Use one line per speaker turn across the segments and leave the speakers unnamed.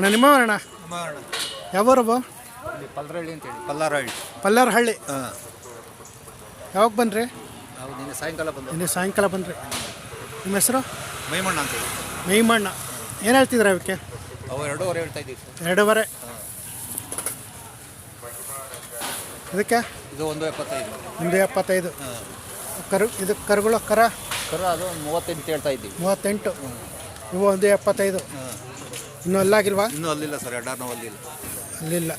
ಅಣ್ಣ ನಿಮ್ಮವರಣ್ಣ ಯಾವೂರವು
ಪಲ್ಲರಹಳ್ಳಿ ಅಂತೇಳಿ ಪಲ್ಲಾರಹಳ್ಳಿ
ಪಲ್ಲಾರಹಳ್ಳಿ.
ಹಾಂ.
ಯಾವಾಗ ಬನ್ರಿ
ನಾವು ನಿನ್ನೆ ಸಾಯಂಕಾಲ ಬಂದು
ನಿನ್ನೆ ಸಾಯಂಕಾಲ ಬನ್ರಿ ನಿಮ್ಮ ಹೆಸರು?
ಮೈಮಣ್ಣ ಅಂತೇಳಿ
ಮೈಮಣ್ಣ. ಏನು ಹೇಳ್ತಿದ್ರ ಅವಕ್ಕೆ?
ಅವು ಎರಡೂವರೆ ಹೇಳ್ತಾ ಇದ್ದೀವಿ
ಎರಡೂವರೆ. ಇದಕ್ಕೆ?
ಇದು ಒಂದು ಎಪ್ಪತ್ತೈದು.
ಒಂದು ಎಪ್ಪತ್ತೈದು. ಕರು ಇದು ಕರುಗಳು ಕರ?
ಕರ ಅದು ಒಂದು ಮೂವತ್ತೆಂಟು ಹೇಳ್ತಾ ಇದ್ದೀವಿ.
ಮೂವತ್ತೆಂಟು. ಇವು ಒಂದು ಎಪ್ಪತ್ತೈದು. ಇನ್ನೂ ಅಲ್ಲಾಗಿಲ್ವಾ
ಇನ್ನೂ ಅಲ್ಲಿಲ್ಲ ಸರ್ ಎರಡಾರು ನಾವು ಅಲ್ಲಿಲ್ಲ.
ಅಲ್ಲಿಲ್ಲ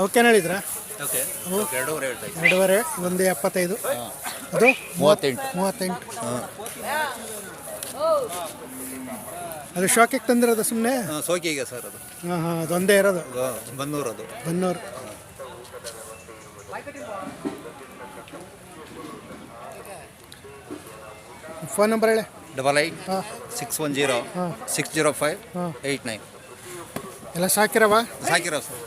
ಅವಕ್ಕೇನು ಹೇಳಿದ್ರ?
ಓಕೆ ಎರಡೂವರೆ ಹೇಳ್ತಾ ಇದ್ದೀವಿ
ಎರಡೂವರೆ ಒಂದು ಎಪ್ಪತ್ತೈದು. ಅದು?
ಮೂವತ್ತೆಂಟು.
ಮೂವತ್ತೆಂಟು. ಅದು ಶಾಕಿಗೆ ತಂದಿರೋದು ಸುಮ್ಮನೆ
ಸೋಕಿಗೆ ಸರ್ ಅದು.
ಹಾಂ ಹಾಂ ಅದೊಂದೇ ಇರೋದು?
ಬನ್ನೂರು ಅದು.
ಬನ್ನೂರು. ಫೋನ್ ನಂಬರ್ ಹೇಳಿ.
Double
eight
six one zero six zero five eight nine
ಎಲ್ಲ ಸಾಕಿರವ?
ಸಾಕಿರೋ ಸರ್.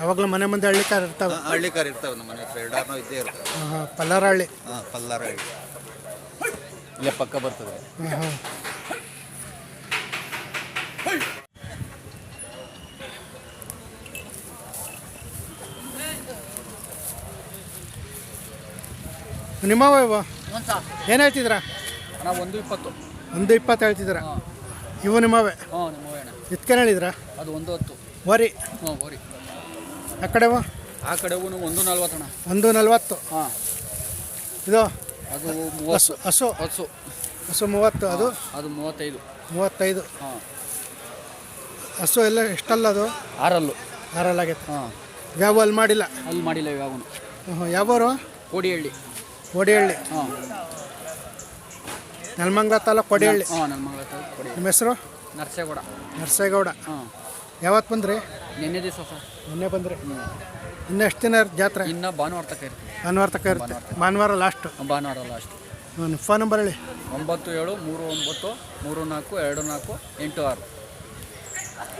ಯಾವಾಗಲೂ ಮನೆ ಮುಂದೆ ಹಳ್ಳಿಕಾರ ಇರ್ತಾವೆ?
ಹಳ್ಳಿಕಾರ ಹಳ್ಳಿ ಕಾರ್ ಇರ್ತಾವೆ ನಮ್ಮ ಮನೆ ಹತ್ರ. ಎರಡಾರು ಇದ್ದೇ ಇರ್ತವೆ
ಹಾಂ ಹಾಂ ಪಲ್ಲಾರಹಳ್ಳಿ
ಹಾಂ ಪಲ್ಲಾರಹಳ್ಳಿ ಇಲ್ಲೇ ಪಕ್ಕ ಬರ್ತದೆ.
ಹಾಂ ನಿಮ್ಮವ ಏನಾಯ್ತಿದ್ರಾ ಏನು ಹೇಳ್ತಿದ್ರ
ನಾವು ಒಂದು ಇಪ್ಪತ್ತು.
ಒಂದು ಇಪ್ಪತ್ತು ಹೇಳ್ತಿದ್ರ ಇವು ನಿಮ್ಮವೇ?
ಹಾಂ ನಿಮ್ಮ ಅಣ್ಣ
ಇದ್ಕೇನು ಹೇಳಿದ್ರ?
ಅದು ಒಂದು ಹತ್ತು.
ವರಿ.
ಹಾಂ ಓರಿ
ಆ ಕಡೆವು?
ಆ ಕಡೆಗೂ ಒಂದು ನಲ್ವತ್ತಣ್ಣ
ಒಂದು ನಲ್ವತ್ತು.
ಹಾಂ.
ಇದು?
ಅದು
ಹಸು
ಮೂವತ್ತು
ಹಸು
ಹತ್ತು.
ಹಸು ಮೂವತ್ತು ಅದು?
ಅದು ಮೂವತ್ತೈದು.
ಮೂವತ್ತೈದು.
ಹಾಂ.
ಹಸು ಎಲ್ಲ ಎಷ್ಟಲ್ಲ ಅದು?
ಆರಲ್ಲು.
ಆರಲ್ಲಾಗೈತೆ
ಹಾಂ.
ಯಾವ ಅಲ್ಲಿ ಮಾಡಿಲ್ಲ?
ಅಲ್ಲಿ ಮಾಡಿಲ್ಲ
ಹ್ಞೂ ಯಾವೂರು?
ಕೋಡಿಹಳ್ಳಿ.
ಕೋಡಿಹಳ್ಳಿ.
ಹಾಂ.
ನೆಲಮಂಗ್ಲ ತಾಲೂಕು ಕೊಡಿಹಳ್ಳಿ.
ಹಾಂ ನನ್ನ ಹತ್ರ
ನಿಮ್ಮ ಹೆಸರು?
ನರ್ಸೇಗೌಡ.
ನರಸೇಗೌಡ.
ಹಾಂ
ಯಾವತ್ತು ಬಂದ್ರಿ?
ನಿನ್ನೆ ದಿವಸ ಸರ್.
ಮೊನ್ನೆ ಬಂದ್ರಿ? ಇನ್ನೆಷ್ಟು ದಿನ ಇರುತ್ತೆ ಜಾತ್ರೆ?
ಇನ್ನ ಭಾನುವಾರ ತಕ ಇರ್ತೀವಿ
ಭಾನುವಾರ ತಕ ಇರುತ್ತೆ ಭಾನುವಾರ ಲಾಸ್ಟ್
ಭಾನುವಾರ ಲಾಸ್ಟ್
ಫೋನ್ ನಂಬರ್ ಹೇಳಿ.
ಒಂಬತ್ತು ಏಳು ಮೂರು ಒಂಬತ್ತು ಮೂರು ನಾಲ್ಕು ಎರಡು ನಾಲ್ಕು ಎಂಟು ಆರು.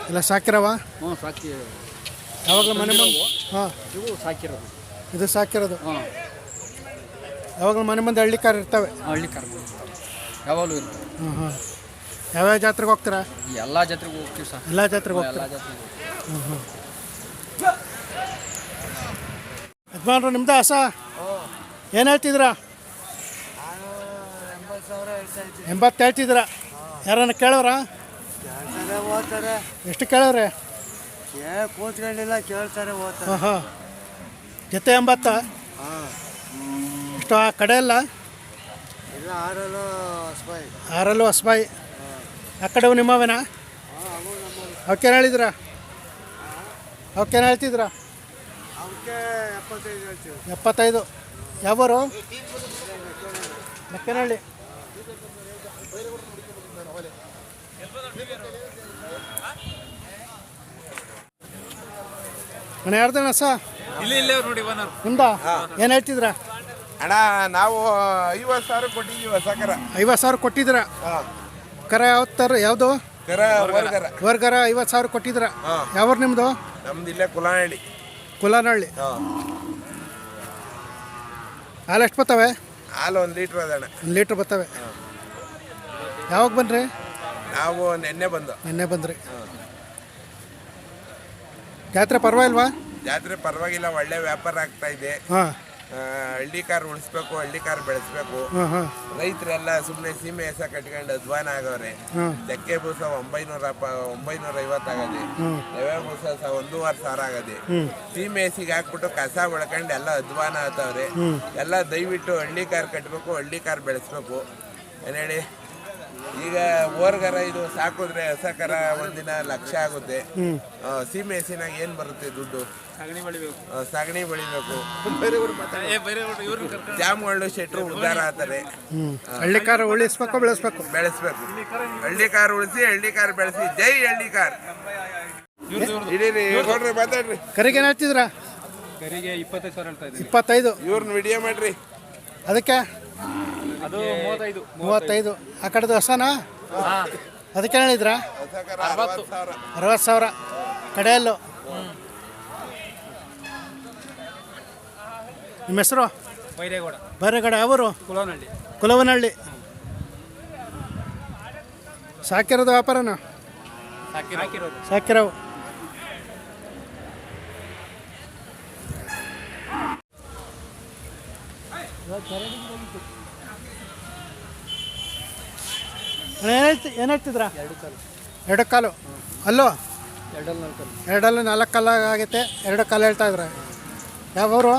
ಇಲ್ಲ ಸಾಕಿರವ?
ಹ್ಞೂ ಸಾಕಿ.
ಯಾವಾಗಲೂ ಮನೆ ಬಂದು ಹಾಂ.
ಇವು ಸಾಕಿರೋದು.
ಇದು ಸಾಕಿರೋದು.
ಹಾಂ
ಯಾವಾಗಲೂ ಮನೆ ಮುಂದೆ ಹಳ್ಳಿ ಕಾರ್ ಇರ್ತವೆ.
ಹಳ್ಳಿ ಕರ್ಮ ಯಾವಾಗಲೂ
ಹ್ಞೂ ಹಾಂ ಯಾವ್ಯಾವ ಜಾತ್ರೆಗೆ ಹೋಗ್ತೀರಾ?
ಎಲ್ಲ ಜಾತ್ರೆಗೆ ಹೋಗ್ತೀವಿ ಸರ್.
ಎಲ್ಲ ಜಾತ್ರೆಗೆ
ಎಲ್ಲ
ಹೋಗ್ತೀರಾ
ಜಾತ್ರೆಗೆ
ಹ್ಞೂ ಹ್ಞೂ ಯಜಮಾನ್ರು ನಿಮ್ದು ಹಸ ಏನು ಹೇಳ್ತಿದ್ದೀರಾ? ಎಂಬತ್ತು ಹೇಳ್ತಿದ್ದೀರಾ? ಯಾರನ್ನ ಕೇಳೋರಾ?
ಕೇಳ್ತಾರೆ ಓದ್ತಾರೆ
ಎಷ್ಟು ಕೇಳೋರೆ?
ಏ ಕೂತ್ಕೊಂಡಿಲ್ಲ ಕೇಳ್ತಾರೆ ಓದ್ತಾರೆ
ಹಾಂ ಹಾಂ ಜೊತೆ ಎಂಬತ್ತ?
ಹಾಂ.
ಇಷ್ಟು ಆ ಕಡೆ ಎಲ್ಲ
ಇಲ್ಲ ಆರಲ್ಲೂ
ಹೊಸಬಾಯಿ. ಆ ಕಡೆವು ನಿಮ್ಮವೇನಾ? ಅವಕ್ಕೇನು ಹೇಳಿದ್ರ? ಅವಕ್ಕೇನು ಹೇಳ್ತಿದ್ರ?
ಅವಕ್ಕೆ ಎಪ್ಪತ್ತೈದು
ಯಾವರು? ಮಕ್ಕೇನಹಳ್ಳಿ. ಮನೆ ಯಾರ್ದಣ್ಣ ಸರ್
ಇಲ್ಲಿ ಇಲ್ಲೇ ನೋಡಿ ಬಂದ
ನಿಮ್ದ? ಏನು ಹೇಳ್ತಿದ್ರ?
ಅಣ್ಣ ನಾವು ಐವತ್ತು ಸಾವಿರ ಕೊಟ್ಟಿದ್ದೀವಿ ಸಾಕರ ಕರ
ಐವತ್ತು ಸಾವಿರ ಕೊಟ್ಟಿದ್ರ ಕರ ಯಾವತ್ತು ತರ ಯಾವುದು?
ಕರ ವರ್ಗರ.
ವರ್ಗರ ಐವತ್ತು ಸಾವಿರ ಕೊಟ್ಟಿದ್ರ ಯಾವ್ರು ನಿಮ್ಮದು
ನಮ್ದು ಇಲ್ಲೇ ಕುಲನಹಳ್ಳಿ.
ಕುಲಾನಹಳ್ಳಿ. ಹಾಲು ಎಷ್ಟು ಬರ್ತವೆ
ಹಾಲು ಒಂದು ಲೀಟ್ರ್ ಅದಣ್ಣ
ಒಂದು ಲೀಟ್ರ್ ಬರ್ತವೆ ಯಾವಾಗ ಬನ್ರಿ
ನಾವು ನೆನ್ನೆ ಬಂದು.
ನಿನ್ನೆ ಬಂದ್ರಿ. ಜಾತ್ರೆ ಪರವಾಗಿಲ್ವಾ?
ಜಾತ್ರೆ ಪರವಾಗಿಲ್ಲ ಒಳ್ಳೆ ವ್ಯಾಪಾರ ಆಗ್ತಾ ಇದೆ.
ಹಾಂ.
ಹಳ್ಳಿ ಕಾರ್ ಉಳಿಸ್ಬೇಕು ಹಳ್ಳಿ ಕಾರ್ ಬೆಳೆಸ್ಬೇಕು. ರೈತರೆಲ್ಲ ಸುಮ್ಮನೆ ಸೀಮೆ ಹೆಸ ಕಟ್ಕೊಂಡು ಅಧ್ವಾನ ಆಗವ್ರೆ. ಚಕ್ಕೆ ಬೂಸ ಒಂಬೈನೂರ ಒಂಬೈನೂರ ಐವತ್ತಾಗದೆ ರವೆ ಬೂಸ ಸಹ ಒಂದೂವರೆ ಸಾವಿರ ಆಗದೆ. ಸೀಮೆ ಹೆಸಿಗೆ ಹಾಕ್ಬಿಟ್ಟು ಕಸ ಬೆಳ್ಕೊಂಡು ಎಲ್ಲ ಅಧ್ವಾನ ಆತವ್ರೆ ಎಲ್ಲ ದಯವಿಟ್ಟು ಹಳ್ಳಿ ಕಾರ್ ಕಟ್ಟಬೇಕು ಹಳ್ಳಿ ಕಾರ್ ಬೆಳೆಸ್ಬೇಕು. ಏನೇಳಿ ಹೇಳಿ? ಈಗ ಓರ್ಗರ ಇದು ಸಾಕಿದ್ರೆ ಹಸಕರ ಒಂದಿನ ಲಕ್ಷ ಆಗುತ್ತೆ. ಸೀಮೆ ಹಸಿನಾಗ ಏನು ಬರುತ್ತೆ ದುಡ್ಡು?
ಸಗಣಿ ಬೆಳಿಬೇಕು.
ಆ, ಸಗಣಿ ಬೆಳಿಬೇಕು. ಜಾಮ್ಗಳು ಶೆಟ್ರು ಉದ್ಧಾರ ಆತಾರೆ
ಹಳ್ಳಿ ಕಾರ ಉಳಿಸ್ಬೇಕು ಬೆಳೆಸ್ಬೇಕು.
ಬೆಳೆಸ್ಬೇಕು. ಹಳ್ಳಿ ಕಾರ್ ಉಳಿಸಿ ಹಳ್ಳಿ ಕಾರ್ ಬೆಳೆಸಿ. ಜೈ ಹಳ್ಳಿ ಕಾರ್. ಇಡೀರಿ ನೋಡ್ರಿ ಮಾತಾಡ್ರಿ.
ಕರಿಗೆ ಏನು ಹೇಳ್ತಿದ್ರ?
ಕರಿಗೆ ಇಪ್ಪತ್ತೈದು ಸಾವಿರ ಹೇಳ್ತಾ
ಇಪ್ಪತ್ತೈದು.
ಇವ್ರನ್ನ ವಿಡಿಯೋ ಮಾಡ್ರಿ.
ಅದಕ್ಕೆ?
ಅದು ಮೂವತ್ತೈದು.
ಮೂವತ್ತೈದು. ಆ ಕಡೆದು ಹೊಸನಾ? ಅದಕ್ಕೆ ಹೇಳಿದ್ರ?
ಅರವತ್ತು. ಸಾವಿರ
ಕಡೆಯಲ್ಲೂ ಸಾವಿರ. ಕಡೆಯಲ್ಲು. ನಿಮ್ಮ ಹೆಸರು?
ಬೈರೇಗೌಡ.
ಬೈರೇಗೌಡ. ಯಾವರು?
ಕುಲವನಹಳ್ಳಿ.
ಕುಲವನಹಳ್ಳಿ. ಸಾಕಿರೋದು ವ್ಯಾಪಾರನ?
ಸಾಕಿರವು
ಸಾಕಿರವು ಅಣ್ಣ, ಏನ್ ಹೇಳ್ತಿ ಏನು ಹೇಳ್ತಿದ್ರ? ಎರಡು ಕಾಲು ಅಲ್ಲೋ?
ಎರಡಲ್ಲಿ ನಾಲ್ಕು
ಎರಡಲ್ಲೂ ನಾಲ್ಕು ಕಾಲ ಆಗೈತೆ ಎರಡು ಕಾಲು ಹೇಳ್ತಾ ಇದ್ರೆ ಯಾವೂರು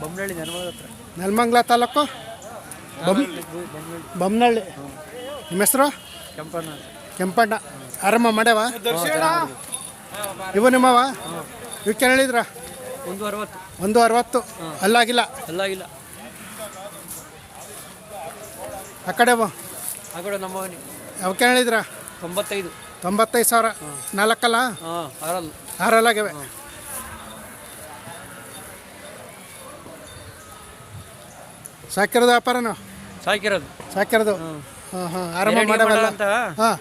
ಬೊಮ್ಮನಹಳ್ಳಿ ಹತ್ರ.
ನೆಲಮಂಗ್ಲ ತಾಲೂಕು? ಬಮ್ ಬೊಮ್ಮನಹಳ್ಳಿ ನಿಮ್ಮ ಹೆಸರು?
ಕೆಂಪಣ್ಣ.
ಕೆಂಪಣ್ಣ. ಆರಂಭ ಮಾಡ್ಯಾವ? ಇವು ನಿಮ್ಮವ? ಇವಕ್ಕೆ ಹೇಳಿದ್ರ?
ಒಂದು ಅರವತ್ತು.
ಒಂದು ಅರವತ್ತು. ಅಲ್ಲಾಗಿಲ್ಲ?
ಅಲ್ಲಾಗಿಲ್ಲ.
ಆ ಕಡೆ ಬಾ.
ಆ ಕಡೆ ನಮ್ಮವನಿ
ಅವಕ್ಕೆ ಹೇಳಿದ್ರ?
ತೊಂಬತ್ತೈದು.
ತೊಂಬತ್ತೈದು ಸಾವಿರ. ನಾಲ್ಕಲ್ಲ?
ಹಾಂ ಆರಲ್ಲ.
ಆರಲ್ಲಾಗಿವೆ ಸಾಕಿರೋದು ವ್ಯಾಪಾರನು?
ಸಾಕಿರೋದು.
ಸಾಕಿರೋದು? ಹಾಂ. ಹಾಂ ಆರಾಮ
ಮಾಡ ಅಂತ
ಹಾಂ.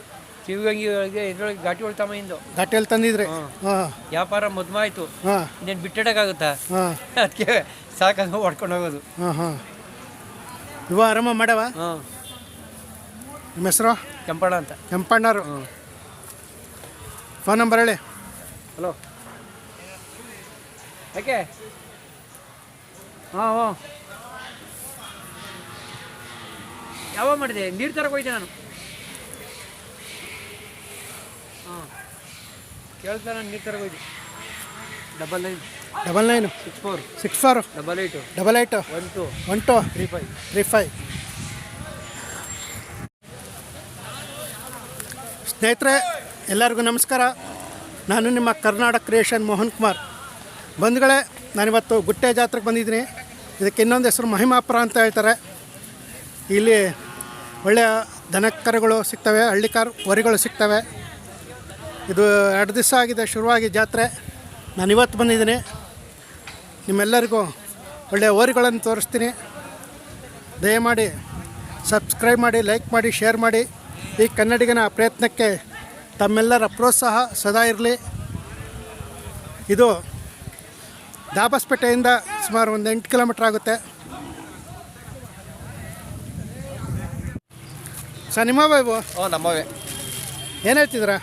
ಶಿವಗಂಗೆ ಇದ್ರೊಳಗೆ ಘಾಟಿ ಹೊಳ್ತಮ್ಮಿಂದು
ಘಾಟಿಯಲ್ಲಿ ತಂದಿದ್ರಿ? ಹಾಂ.
ವ್ಯಾಪಾರ ಮದ್ಮಾಯ್ತು.
ಹಾಂ.
ಇನ್ನೇನು ಬಿಟ್ಟಿಡೋಕ್ಕಾಗುತ್ತಾ?
ಹಾಂ.
ಅದಕ್ಕೆ ಸಾಕಂಗ ಹೊಡ್ಕೊಂಡು ಹೋಗೋದು.
ಹಾಂ ಹಾಂ. ಇವ ಆರಾಮ ಮಾಡ್ಯಾವ
ಹಾಂ.
ನಿಮ್ಮ ಹೆಸರು?
ಕೆಂಪಣ್ಣ ಅಂತ.
ಕೆಂಪಣ್ಣರು. ಫೋನ್ ನಂಬರ್ ಹೇಳಿ.
ಹಲೋ. ಯಾಕೆ? ಹಾಂ ಹ್ಞೂ ಯಾವಾಗ ಮಾಡಿದೆ? ನೀರು ತರಕ್ಕೆ ಹೋಯ್ತೆ ನಾನು. ಹಾಂ. ಕೇಳ್ತಾ ನಾನು ನೀರು ತರಕ್ಕೆ ಹೋಯ್ತು double nine
double nine
six four
six four
double eight
double eight
one two
one two
three five
three five ಸ್ನೇಹಿತರೆ, ಎಲ್ಲರಿಗೂ ನಮಸ್ಕಾರ. ನಾನು ನಿಮ್ಮ ಕರ್ನಾಟಕ ಕ್ರಿಯೇಷನ್ ಮೋಹನ್ ಕುಮಾರ್. ಬಂಧುಗಳೇ, ನಾನಿವತ್ತು ಗುಟ್ಟೆ ಜಾತ್ರೆಗೆ ಬಂದಿದ್ದೀನಿ. ಇದಕ್ಕೆ ಇನ್ನೊಂದು ಹೆಸರು ಮಹಿಮಾಪುರ ಅಂತ ಹೇಳ್ತಾರೆ. ಇಲ್ಲಿ ಒಳ್ಳೆಯ ದನಕರುಗಳು ಸಿಗ್ತವೆ, ಹಳ್ಳಿಕಾರ್ ವರಿಗಳು ಸಿಗ್ತವೆ. ಇದು ಎರಡು ದಿವಸ ಆಗಿದೆ ಶುರುವಾಗಿ ಜಾತ್ರೆ. ನಾನು ಇವತ್ತು ಬಂದಿದ್ದೀನಿ. ನಿಮ್ಮೆಲ್ಲರಿಗೂ ಒಳ್ಳೆಯ ಓರಿಗಳನ್ನು ತೋರಿಸ್ತೀನಿ. ದಯಮಾಡಿ ಸಬ್ಸ್ಕ್ರೈಬ್ ಮಾಡಿ, ಲೈಕ್ ಮಾಡಿ, ಶೇರ್ ಮಾಡಿ. ಈ ಕನ್ನಡಿಗನ ಪ್ರಯತ್ನಕ್ಕೆ ತಮ್ಮೆಲ್ಲರ ಪ್ರೋತ್ಸಾಹ ಸದಾ ಇರಲಿ. ಇದು ದಾಬಸ್ಪೇಟೆಯಿಂದ ಸುಮಾರು ಒಂದು ಎಂಟು ಕಿಲೋಮೀಟ್ರ್ ಆಗುತ್ತೆ. ಸರ್ ನಿಮ್ಮವೇ ಇವು?
ಹ್ಞೂ ನಮ್ಮವೇ.
ಏನು ಹೇಳ್ತಿದ್ರ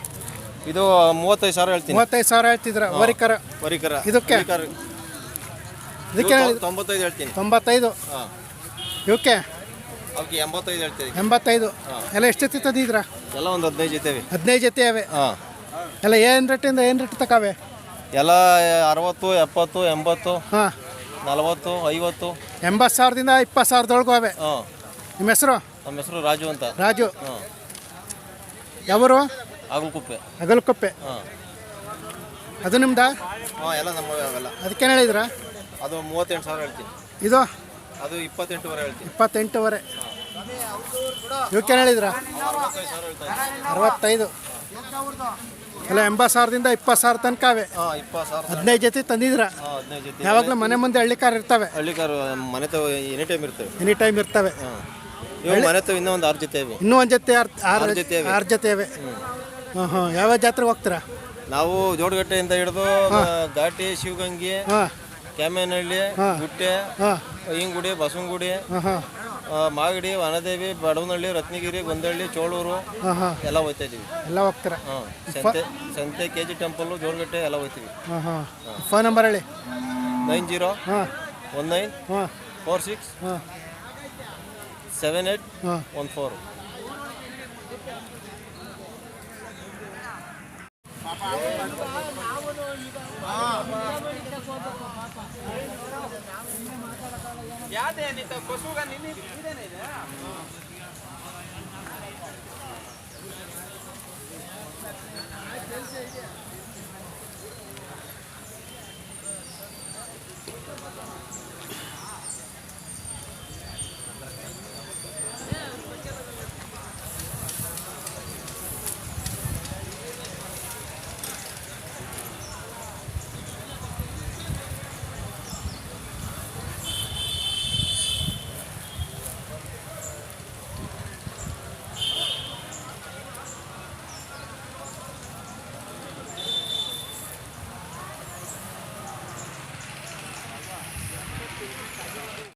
ಇದು ಮೂವತ್ತೈದು ಸಾವಿರ ಹೇಳ್ತೀನಿ.
ಮೂವತ್ತೈದು ಸಾವಿರ ಹೇಳ್ತಿದ್ರ ವರಿಕರ.
ವರಿಕರ.
ಇದಕ್ಕೆ? ಇದಕ್ಕೆ
ತೊಂಬತ್ತೈದು ಹೇಳ್ತೀನಿ.
ತೊಂಬತ್ತೈದು? ಇವಕ್ಕೆ?
ಅವಕ್ಕೆ ಎಂಬತ್ತೈದು ಹೇಳ್ತೀವಿ
ಎಂಬತ್ತೈದು. ಎಲ್ಲ ಎಷ್ಟು ಜೊತೆ ತಂದಿದ್ದೀರಾ
ಎಲ್ಲ ಒಂದು ಹದಿನೈದು ಜೊತೆವಿ
ಹದಿನೈದು ಜೊತೆ ಅವೆ
ಹಾಂ.
ಎಲ್ಲ ಏನು ರೇಟಿಂದ ಏನು ರೇಟ್ ತಕಾವೆ
ಎಲ್ಲ ಅರವತ್ತು ಎಪ್ಪತ್ತು ಎಂಬತ್ತು
ಹಾಂ.
ನಲವತ್ತು ಐವತ್ತು.
ಎಂಬತ್ತು ಸಾವಿರದಿಂದ ಇಪ್ಪತ್ತು ಸಾವಿರದೊಳಗೂ ಅವೆ
ಹಾಂ.
ನಿಮ್ಮ ಹೆಸರು?
ನಮ್ಮ ಹೆಸರು ರಾಜು ಅಂತ.
ರಾಜು.
ಹಾಂ.
ಯಾವರು?
ಆಗಲ್ಕುಪ್ಪೆ
ಅಗಲಕೊಪ್ಪೆ
ಹಾಂ.
ಅದು ನಿಮ್ದ?
ಹಾಂ ಎಲ್ಲ ನಮ್ಮ ಅವೆಲ್ಲ.
ಅದಕ್ಕೇನು ಹೇಳಿದ್ರ?
ಅದು ಮೂವತ್ತೆಂಟು ಸಾವಿರ ಹೇಳ್ತೀನಿ.
ಇದು?
ಅದು ಇಪ್ಪತ್ತೆಂಟುವರೆ ಹೇಳ್ತೀನಿ.
ಇಪ್ಪತ್ತೆಂಟುವರೆ. ಇವಕ್ಕೇನು ಹೇಳಿದ್ರ
ಅರವತ್ತೈದು.
ಎಲ್ಲ ಎಂಬತ್ತು ಸಾವಿರದಿಂದ ಇಪ್ಪತ್ತು ಸಾವಿರ ತನಕ ಅವೆ
ಹಾಂ ಇಪ್ಪತ್ತು ಸಾವಿರ
ಹದಿನೈದು ಜೊತೆ ತಂದಿದ್ರ
ಹಾಂ ಹದಿನೈದು ಜೊತೆ.
ಯಾವಾಗಲೂ ಮನೆ ಮುಂದೆ ಹಳ್ಳಿಕಾರ್ ಇರ್ತವೆ
ಮನೆ ತವ ಎನಿ ಟೈಮ್ ಇರ್ತವೆ.
ಎನಿ ಟೈಮ್ ಇರ್ತವೆ.
ಇವಾಗ ಮನೆ ತವ ಇನ್ನೂ ಒಂದು ಆರು ಜೊತೆ ಇವೆ.
ಇನ್ನೂ ಒಂದು ಜೊತೆ ಆರು ಆರು
ಜೊತೆ ಇವೆ.
ಆರು ಜೊತೆ ಇವೆ. ಹಾಂ ಹಾಂ ಯಾವ ಜಾತ್ರೆಗೆ ಹೋಗ್ತೀರಾ?
ನಾವು ಜೋಡಗಟ್ಟೆಯಿಂದ ಹಿಡಿದು ಘಾಟಿ ಶಿವಗಂಗೆ ಕ್ಯಾಮೇನಹಳ್ಳಿ ಗುಟ್ಟೆ ಅಯ್ಯಂಗುಡಿ ಬಸವನಗುಡಿ ಮಾಗಡಿ ವನದೇವಿ ಬಡವನಹಳ್ಳಿ ರತ್ನಗಿರಿ ಗೊಂದಹಳ್ಳಿ ಚೋಳೂರು ಎಲ್ಲ ಹೋಗ್ತಾ ಇದೀವಿ
ಎಲ್ಲ ಹೋಗ್ತಾರೆ?
ಸಂತೆ ಸಂತೆ ಕೆ ಜಿ ಟೆಂಪಲ್ಲು ಜೋಳಗಟ್ಟೆ ಎಲ್ಲ ಹೋಗ್ತೀವಿ
ಫೋನ್ ನಂಬರ್ ಹೇಳಿ.
Nine zero one nine four six seven eight
ಹಾಂ.
One four. ಯಾವ್ದೇ ನಿನ್ನ ಕೊಸುಗ ನಿನ್ನೆ ಇದೇನೆ ಇದೆ